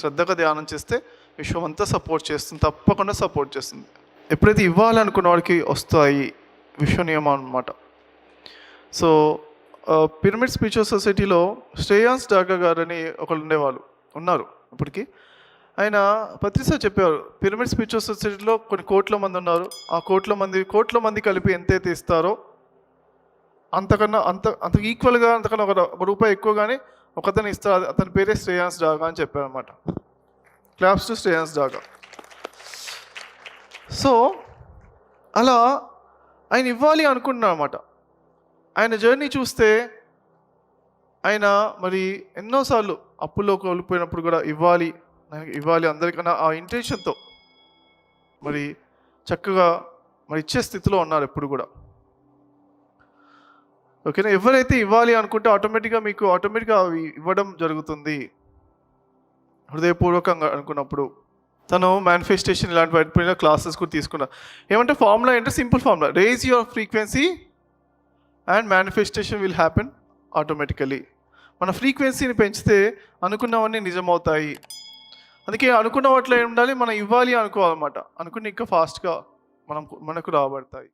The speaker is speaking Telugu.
శ్రద్ధగా ధ్యానం చేస్తే విశ్వం అంతా సపోర్ట్ చేస్తుంది తప్పకుండా సపోర్ట్ చేస్తుంది. ఎప్పుడైతే ఇవ్వాలనుకున్న వాడికి వస్తాయి విశ్వ నియమం అనమాట సో పిరమిడ్ స్పిరిచువల్ సొసైటీలో శ్రేయాన్స్ డాగా గారు అని ఒకళ్ళు ఉండేవాళ్ళు ఉన్నారు ఇప్పటికీ. ఆయన పత్రిస చెప్పేవారు పిరమిడ్ స్పిరిచువల్ సొసైటీలో కొన్ని కోట్ల మంది ఉన్నారు ఆ కోట్ల మంది కోట్ల మంది కలిపి ఎంతైతే ఇస్తారో అంతకన్నా అంత అంత ఈక్వల్గా అంతకన్నా ఒక ఒక రూపాయి ఎక్కువగానే ఒకతను ఇస్తారు అతని పేరే శ్రేయాన్స్ డాగా అని చెప్పారనమాట claps to Shreyans Daga. So అలా ఆయన ఇవ్వాలి అనుకుంటున్నాను అనమాట ఆయన జర్నీ చూస్తే ఆయన మరి ఎన్నోసార్లు అప్పుల్లో కోల్పోయినప్పుడు కూడా ఇవ్వాలి నాకు ఇవ్వాలి అందరికన్నా ఆ ఇంటెన్షన్తో మరి చక్కగా మరి ఇచ్చే స్థితిలో ఉన్నారు ఎప్పుడు కూడా. ఓకేనా? ఎవరైతే ఇవ్వాలి అనుకుంటే ఆటోమేటిక్గా మీకు ఆటోమేటిక్గా అవి ఇవ్వడం జరుగుతుంది. హృదయపూర్వకంగా అనుకున్నప్పుడు తను మేనిఫెస్టేషన్ ఇలాంటి వాటి క్లాసెస్ కూడా తీసుకున్నా. ఏమంటే ఫార్ములా అంటే simple formula raise your frequency and manifestation will happen automatically మన ఫ్రీక్వెన్సీని పెంచితే అనుకున్నవన్నీ నిజమవుతాయి. అందుకే అనుకున్న వాటిలో ఏం ఉండాలి మనం ఇవ్వాలి అనుకోవాలన్నమాట. అనుకుని ఇంకా ఫాస్ట్గా మనం మనకు రాబడతాయి.